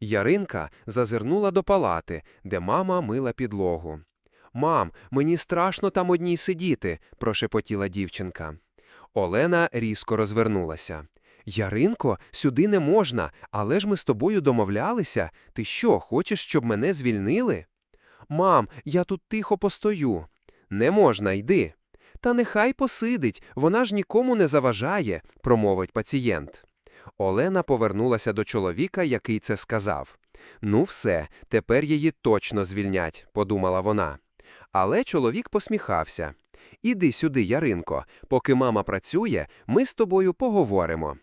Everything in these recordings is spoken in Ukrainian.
Яринка зазирнула до палати, де мама мила підлогу. Мам, мені страшно там одній сидіти, прошепотіла дівчинка. Олена різко розвернулася. Яринко, сюди не можна, але ж ми з тобою домовлялися. Ти що, хочеш, щоб мене звільнили? Мам, я тут тихо постою. Не можна, йди. Та нехай посидить, вона ж нікому не заважає, промовить пацієнт. Олена повернулася до чоловіка, який це сказав. Ну, все, тепер її точно звільнять, подумала вона. Але чоловік посміхався. Іди сюди, Яринко, поки мама працює, ми з тобою поговоримо.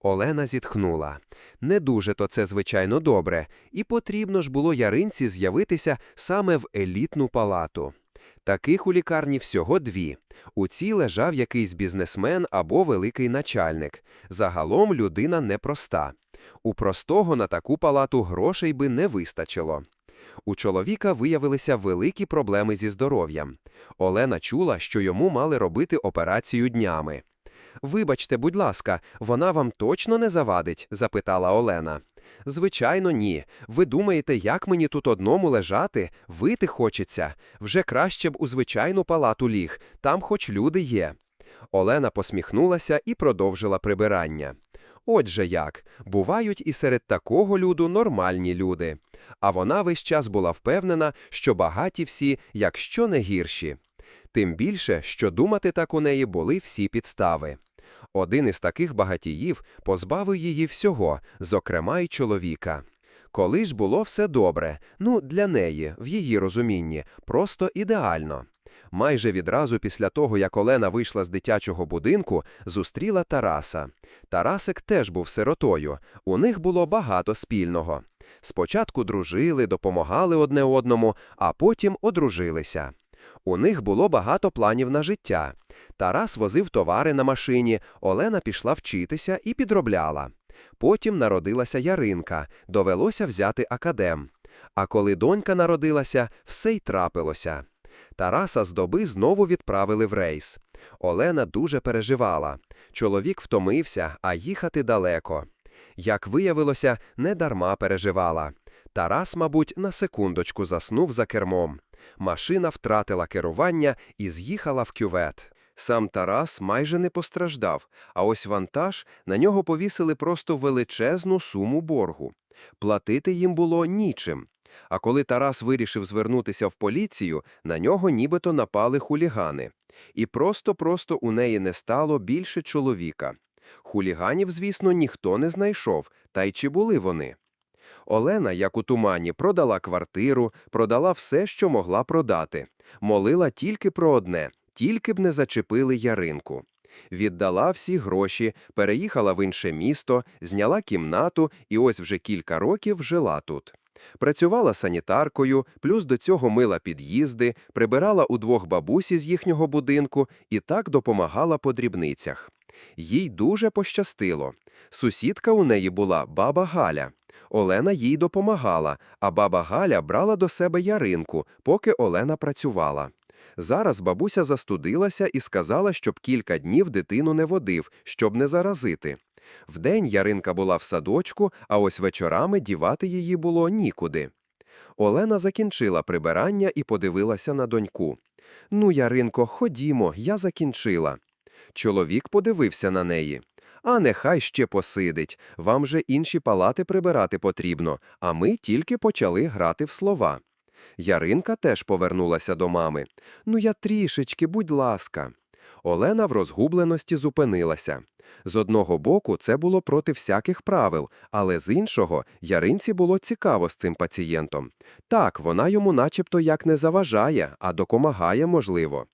Олена зітхнула. Не дуже то це, звичайно, добре, і потрібно ж було Яринці з'явитися саме в елітну палату. Таких у лікарні всього дві. У цій лежав якийсь бізнесмен або великий начальник. Загалом людина непроста. У простого на таку палату грошей би не вистачило. У чоловіка виявилися великі проблеми зі здоров'ям. Олена чула, що йому мали робити операцію днями. Вибачте, будь ласка, вона вам точно не завадить? запитала Олена. Звичайно, ні. Ви думаєте, як мені тут одному лежати? Вити хочеться. Вже краще б у звичайну палату ліг, там хоч люди є. Олена посміхнулася і продовжила прибирання. Отже як, бувають і серед такого люду нормальні люди. А вона весь час була впевнена, що багаті всі, якщо не гірші. Тим більше, що думати так у неї були всі підстави. Один із таких багатіїв позбавив її всього, зокрема й чоловіка. Коли ж було все добре, ну для неї, в її розумінні, просто ідеально. Майже відразу після того, як Олена вийшла з дитячого будинку, зустріла Тараса. Тарасик теж був сиротою, у них було багато спільного. Спочатку дружили, допомагали одне одному, а потім одружилися. У них було багато планів на життя. Тарас возив товари на машині, Олена пішла вчитися і підробляла. Потім народилася Яринка, довелося взяти академ. А коли донька народилася, все й трапилося. Тараса з доби знову відправили в рейс. Олена дуже переживала. Чоловік втомився, а їхати далеко. Як виявилося, не дарма переживала. Тарас, мабуть, на секундочку заснув за кермом. Машина втратила керування і з'їхала в кювет. Сам Тарас майже не постраждав, а ось вантаж на нього повісили просто величезну суму боргу. Платити їм було нічим. А коли Тарас вирішив звернутися в поліцію, на нього нібито напали хулігани. І просто-просто у неї не стало більше чоловіка. Хуліганів, звісно, ніхто не знайшов, та й чи були вони. Олена, як у тумані, продала квартиру, продала все, що могла продати. Молила тільки про одне тільки б не зачепили яринку. Віддала всі гроші, переїхала в інше місто, зняла кімнату і ось вже кілька років жила тут. Працювала санітаркою, плюс до цього мила під'їзди, прибирала у двох бабусі з їхнього будинку і так допомагала по дрібницях. Їй дуже пощастило. Сусідка у неї була баба Галя. Олена їй допомагала, а баба Галя брала до себе яринку, поки Олена працювала. Зараз бабуся застудилася і сказала, щоб кілька днів дитину не водив, щоб не заразити. Вдень яринка була в садочку, а ось вечорами дівати її було нікуди. Олена закінчила прибирання і подивилася на доньку. Ну, Яринко, ходімо, я закінчила. Чоловік подивився на неї. А нехай ще посидить. Вам же інші палати прибирати потрібно, а ми тільки почали грати в слова. Яринка теж повернулася до мами. Ну, я трішечки, будь ласка. Олена в розгубленості зупинилася. З одного боку, це було проти всяких правил, але з іншого, Яринці було цікаво з цим пацієнтом. Так, вона йому начебто як не заважає, а допомагає, можливо.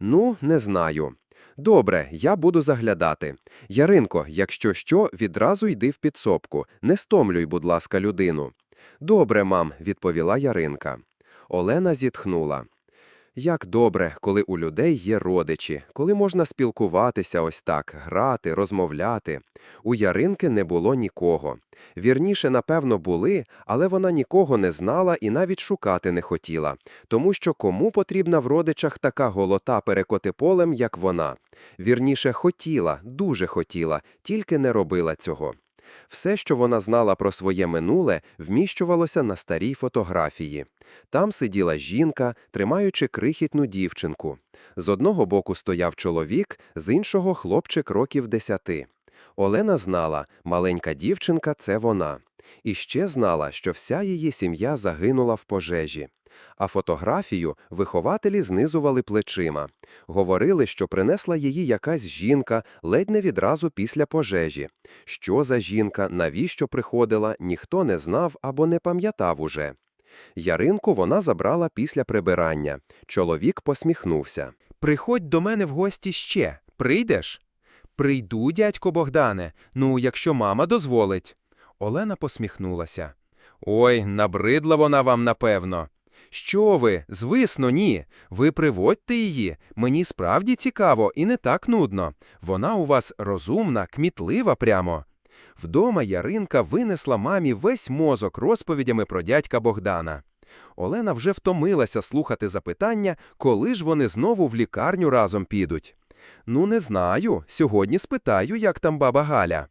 Ну, не знаю. Добре, я буду заглядати. Яринко, якщо що, відразу йди в підсобку. Не стомлюй, будь ласка, людину. Добре, мам, відповіла Яринка. Олена зітхнула. Як добре, коли у людей є родичі, коли можна спілкуватися ось так, грати, розмовляти. У Яринки не було нікого. Вірніше, напевно, були, але вона нікого не знала і навіть шукати не хотіла, тому що кому потрібна в родичах така голота перекоти полем, як вона. Вірніше, хотіла, дуже хотіла, тільки не робила цього. Все, що вона знала про своє минуле, вміщувалося на старій фотографії. Там сиділа жінка, тримаючи крихітну дівчинку. З одного боку стояв чоловік, з іншого хлопчик років десяти. Олена знала, маленька дівчинка це вона. І ще знала, що вся її сім'я загинула в пожежі. А фотографію вихователі знизували плечима. Говорили, що принесла її якась жінка ледь не відразу після пожежі. Що за жінка, навіщо приходила, ніхто не знав або не пам'ятав уже. Яринку вона забрала після прибирання. Чоловік посміхнувся. Приходь до мене в гості ще. Прийдеш? Прийду, дядько Богдане. Ну, якщо мама дозволить. Олена посміхнулася. Ой, набридла вона вам, напевно. Що ви? Звісно, ні. Ви приводьте її. Мені справді цікаво і не так нудно. Вона у вас розумна, кмітлива прямо. Вдома Яринка винесла мамі весь мозок розповідями про дядька Богдана. Олена вже втомилася слухати запитання, коли ж вони знову в лікарню разом підуть. Ну, не знаю. Сьогодні спитаю, як там баба Галя.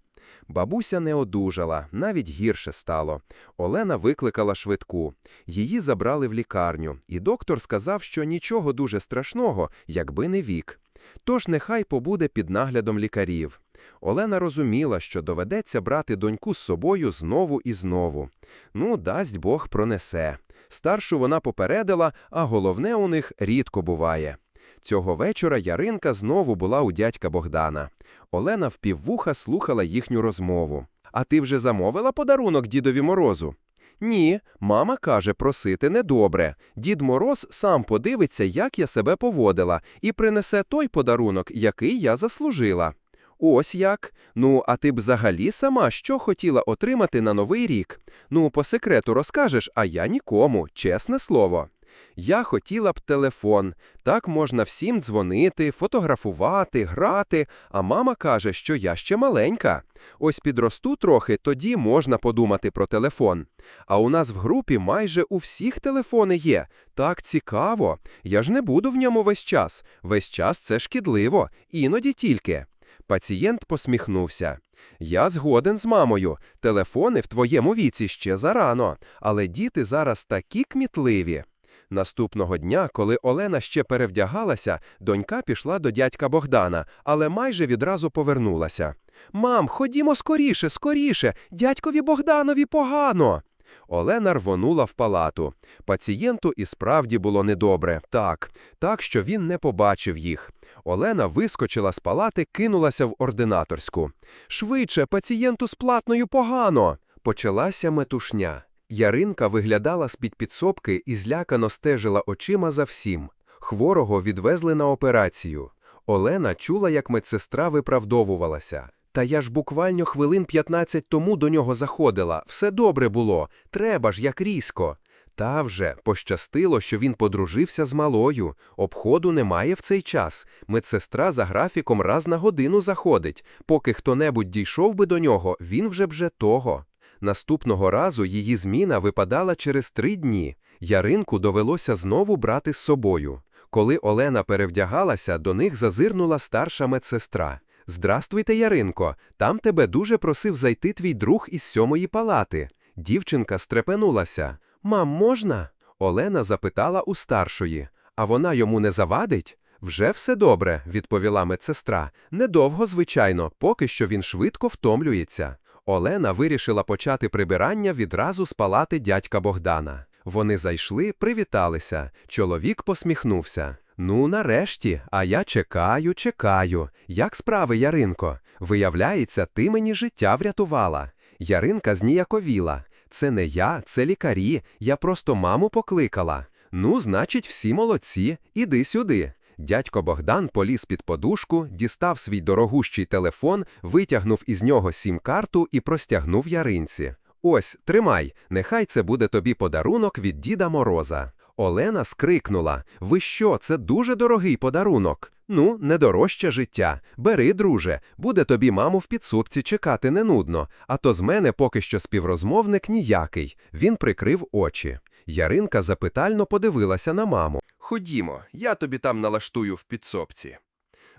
Бабуся не одужала, навіть гірше стало. Олена викликала швидку. Її забрали в лікарню, і доктор сказав, що нічого дуже страшного, якби не вік. Тож нехай побуде під наглядом лікарів. Олена розуміла, що доведеться брати доньку з собою знову і знову. Ну, дасть Бог пронесе. Старшу вона попередила, а головне у них рідко буває. Цього вечора Яринка знову була у дядька Богдана. Олена впіввуха слухала їхню розмову. А ти вже замовила подарунок дідові морозу? Ні, мама каже, просити недобре. Дід Мороз сам подивиться, як я себе поводила, і принесе той подарунок, який я заслужила. Ось як. Ну, а ти б взагалі сама що хотіла отримати на новий рік? Ну, по секрету розкажеш, а я нікому, чесне слово. Я хотіла б телефон. Так можна всім дзвонити, фотографувати, грати, а мама каже, що я ще маленька. Ось підросту трохи, тоді можна подумати про телефон. А у нас в групі майже у всіх телефони є. Так цікаво. Я ж не буду в ньому весь час. Весь час це шкідливо, іноді тільки. Пацієнт посміхнувся. Я згоден з мамою. Телефони в твоєму віці ще зарано, але діти зараз такі кмітливі. Наступного дня, коли Олена ще перевдягалася, донька пішла до дядька Богдана, але майже відразу повернулася. Мам, ходімо скоріше, скоріше, дядькові Богданові погано. Олена рвонула в палату. Пацієнту і справді було недобре, так, так, що він не побачив їх. Олена вискочила з палати, кинулася в ординаторську. Швидше, пацієнту з платною погано. Почалася метушня. Яринка виглядала з-під підсобки і злякано стежила очима за всім. Хворого відвезли на операцію. Олена чула, як медсестра виправдовувалася. Та я ж буквально хвилин 15 тому до нього заходила. Все добре було. Треба ж, як різко. Та вже пощастило, що він подружився з малою. Обходу немає в цей час. Медсестра за графіком раз на годину заходить. Поки хто-небудь дійшов би до нього, він вже б же того. Наступного разу її зміна випадала через три дні. Яринку довелося знову брати з собою. Коли Олена перевдягалася, до них зазирнула старша медсестра. Здрастуйте, Яринко, там тебе дуже просив зайти твій друг із сьомої палати. Дівчинка стрепенулася. Мам, можна? Олена запитала у старшої. А вона йому не завадить? Вже все добре, відповіла медсестра. Недовго, звичайно, поки що він швидко втомлюється. Олена вирішила почати прибирання відразу з палати дядька Богдана. Вони зайшли, привіталися. Чоловік посміхнувся. Ну, нарешті, а я чекаю, чекаю. Як справи, Яринко? Виявляється, ти мені життя врятувала. Яринка зніяковіла. Це не я, це лікарі. Я просто маму покликала. Ну, значить, всі молодці. Іди сюди. Дядько Богдан поліз під подушку, дістав свій дорогущий телефон, витягнув із нього сім-карту і простягнув яринці. Ось, тримай, нехай це буде тобі подарунок від Діда Мороза. Олена скрикнула: Ви що, це дуже дорогий подарунок? Ну, не дорожче життя. Бери, друже, буде тобі маму в підсупці чекати не нудно, а то з мене поки що співрозмовник ніякий. Він прикрив очі. Яринка запитально подивилася на маму. Ходімо, я тобі там налаштую в підсобці.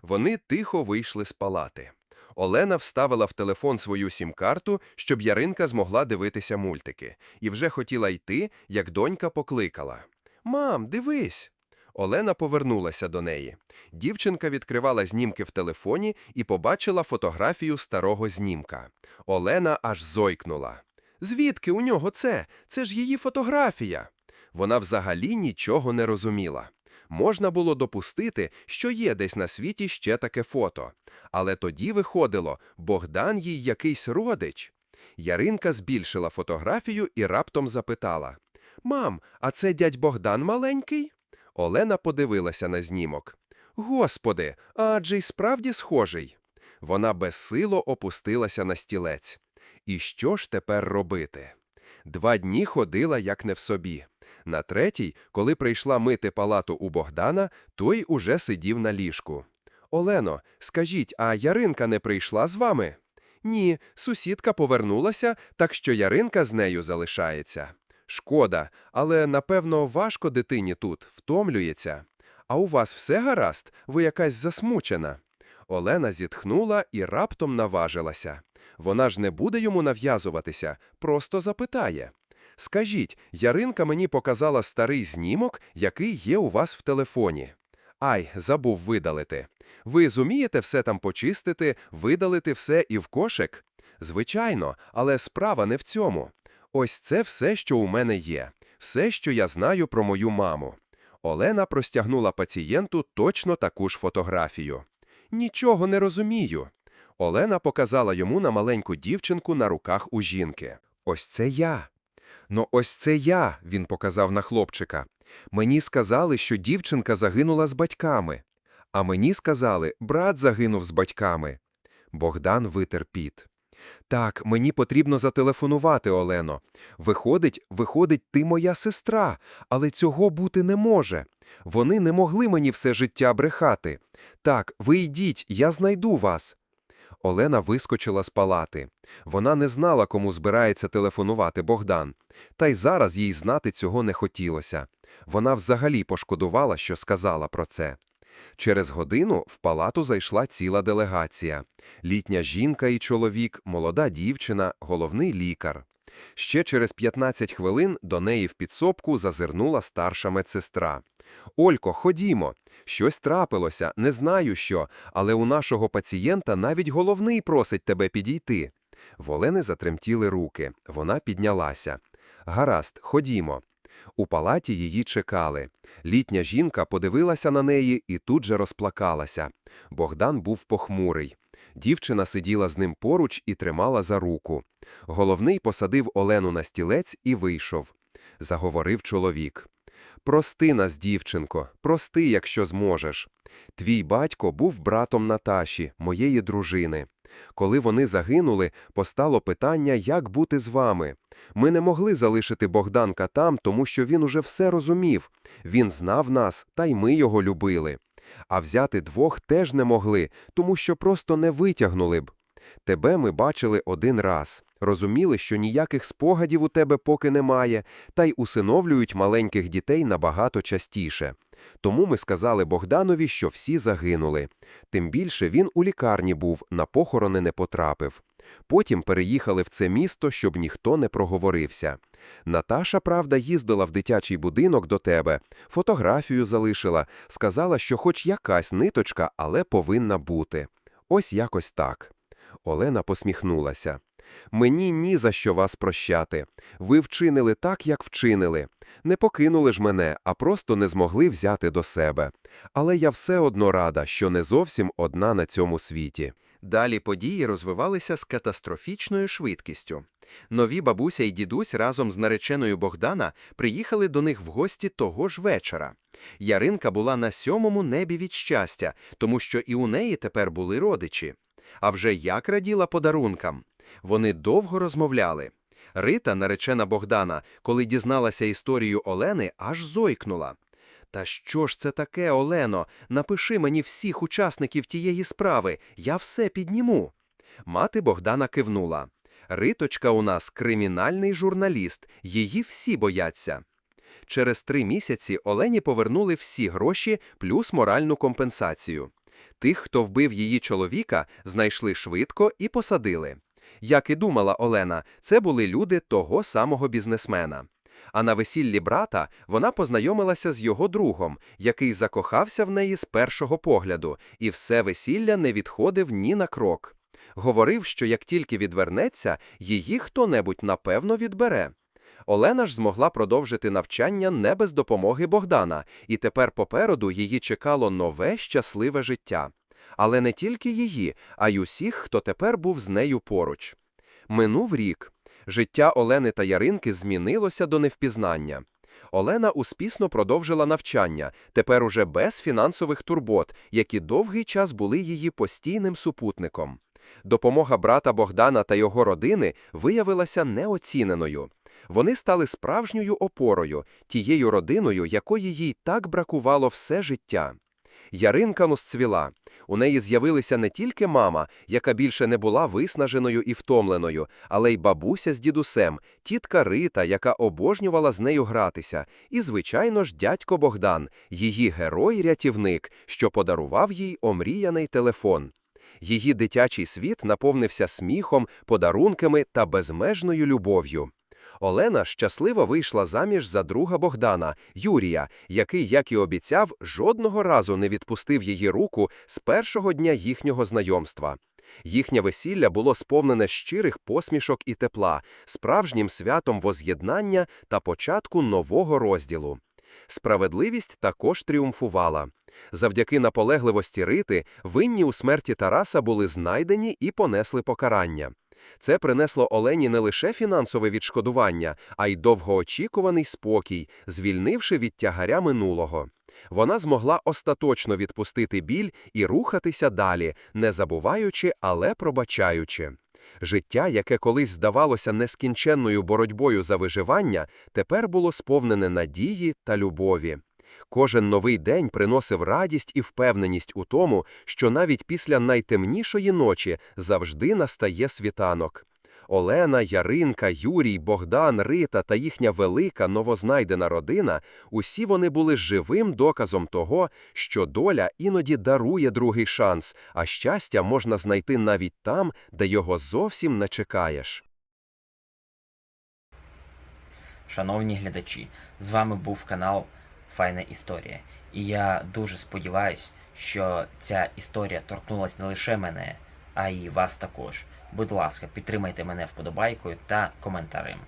Вони тихо вийшли з палати. Олена вставила в телефон свою сім-карту, щоб Яринка змогла дивитися мультики, і вже хотіла йти, як донька покликала. Мам, дивись. Олена повернулася до неї. Дівчинка відкривала знімки в телефоні і побачила фотографію старого знімка. Олена аж зойкнула. Звідки у нього це? Це ж її фотографія. Вона взагалі нічого не розуміла. Можна було допустити, що є десь на світі ще таке фото. Але тоді виходило, Богдан їй якийсь родич. Яринка збільшила фотографію і раптом запитала: Мам, а це дядь Богдан маленький? Олена подивилася на знімок. Господи, адже й справді схожий. Вона безсило опустилася на стілець. І що ж тепер робити? Два дні ходила як не в собі. На третій, коли прийшла мити палату у Богдана, той уже сидів на ліжку. Олено, скажіть, а Яринка не прийшла з вами? Ні, сусідка повернулася, так що Яринка з нею залишається. Шкода, але напевно важко дитині тут, втомлюється. А у вас все гаразд? Ви якась засмучена. Олена зітхнула і раптом наважилася. Вона ж не буде йому нав'язуватися, просто запитає. Скажіть, Яринка мені показала старий знімок, який є у вас в телефоні. Ай, забув видалити. Ви зумієте все там почистити, видалити все і в кошик? Звичайно, але справа не в цьому. Ось це все, що у мене є, все, що я знаю про мою маму. Олена простягнула пацієнту точно таку ж фотографію. Нічого не розумію. Олена показала йому на маленьку дівчинку на руках у жінки. Ось це я. Ну, ось це я, він показав на хлопчика. Мені сказали, що дівчинка загинула з батьками. А мені сказали, брат загинув з батьками. Богдан витер піт. Так, мені потрібно зателефонувати, Олено. Виходить, виходить, ти моя сестра, але цього бути не може. Вони не могли мені все життя брехати. Так, ви йдіть, я знайду вас. Олена вискочила з палати. Вона не знала, кому збирається телефонувати Богдан. Та й зараз їй знати цього не хотілося. Вона взагалі пошкодувала, що сказала про це. Через годину в палату зайшла ціла делегація. Літня жінка і чоловік, молода дівчина, головний лікар. Ще через 15 хвилин до неї в підсобку зазирнула старша медсестра. «Олько, ходімо. Щось трапилося, не знаю що, але у нашого пацієнта навіть головний просить тебе підійти». В Олени затремтіли руки. Вона піднялася. «Гаразд, ходімо». У палаті її чекали. Літня жінка подивилася на неї і тут же розплакалася. Богдан був похмурий. Дівчина сиділа з ним поруч і тримала за руку. Головний посадив Олену на стілець і вийшов. Заговорив чоловік. «Прости нас, дівчинко, прости, якщо зможеш. Твій батько був братом Наташі, моєї дружини. Коли вони загинули, постало питання, як бути з вами. Ми не могли залишити Богданка там, тому що він уже все розумів. Він знав нас, та й ми його любили. А взяти двох теж не могли, тому що просто не витягнули б. Тебе ми бачили один раз. Розуміли, що ніяких спогадів у тебе поки немає, та й усиновлюють маленьких дітей набагато частіше. Тому ми сказали Богданові, що всі загинули. Тим більше він у лікарні був, на похорони не потрапив. Потім переїхали в це місто, щоб ніхто не проговорився. Наташа, правда, їздила в дитячий будинок до тебе, фотографію залишила, сказала, що хоч якась ниточка, але повинна бути. Ось якось так. Олена посміхнулася. Мені ні за що вас прощати. Ви вчинили так, як вчинили. Не покинули ж мене, а просто не змогли взяти до себе. Але я все одно рада, що не зовсім одна на цьому світі. Далі події розвивалися з катастрофічною швидкістю. Нові бабуся і дідусь разом з нареченою Богдана приїхали до них в гості того ж вечора. Яринка була на сьомому небі від щастя, тому що і у неї тепер були родичі. А вже як раділа подарункам. Вони довго розмовляли. Рита, наречена Богдана, коли дізналася історію Олени, аж зойкнула. Та що ж це таке, Олено? Напиши мені всіх учасників тієї справи, я все підніму. Мати Богдана кивнула. Риточка у нас кримінальний журналіст, її всі бояться. Через три місяці Олені повернули всі гроші плюс моральну компенсацію. Тих, хто вбив її чоловіка, знайшли швидко і посадили. Як і думала Олена, це були люди того самого бізнесмена. А на весіллі брата вона познайомилася з його другом, який закохався в неї з першого погляду, і все весілля не відходив ні на крок. Говорив, що як тільки відвернеться, її хто-небудь напевно відбере. Олена ж змогла продовжити навчання не без допомоги Богдана, і тепер попереду її чекало нове щасливе життя. Але не тільки її, а й усіх, хто тепер був з нею поруч. Минув рік. Життя Олени та Яринки змінилося до невпізнання. Олена успішно продовжила навчання, тепер уже без фінансових турбот, які довгий час були її постійним супутником. Допомога брата Богдана та його родини виявилася неоціненою. Вони стали справжньою опорою, тією родиною, якої їй так бракувало все життя. Яринка розцвіла. У неї з'явилися не тільки мама, яка більше не була виснаженою і втомленою, але й бабуся з дідусем, тітка Рита, яка обожнювала з нею гратися, і, звичайно ж, дядько Богдан, її герой-рятівник, що подарував їй омріяний телефон. Її дитячий світ наповнився сміхом, подарунками та безмежною любов'ю. Олена щасливо вийшла заміж за друга Богдана, Юрія, який, як і обіцяв, жодного разу не відпустив її руку з першого дня їхнього знайомства. Їхнє весілля було сповнене щирих посмішок і тепла, справжнім святом воз'єднання та початку нового розділу. Справедливість також тріумфувала. Завдяки наполегливості Рити, винні у смерті Тараса були знайдені і понесли покарання. Це принесло Олені не лише фінансове відшкодування, а й довгоочікуваний спокій, звільнивши від тягаря минулого. Вона змогла остаточно відпустити біль і рухатися далі, не забуваючи, але пробачаючи. Життя, яке колись здавалося нескінченною боротьбою за виживання, тепер було сповнене надії та любові. Кожен новий день приносив радість і впевненість у тому, що навіть після найтемнішої ночі завжди настає світанок. Олена, Яринка, Юрій, Богдан, Рита та їхня велика новознайдена родина усі вони були живим доказом того, що доля іноді дарує другий шанс, а щастя можна знайти навіть там, де його зовсім не чекаєш. Шановні глядачі, з вами був канал Файна Історія. І я дуже сподіваюсь, що ця історія торкнулася не лише мене, а й вас також. Будь ласка, підтримайте мене вподобайкою та коментарем.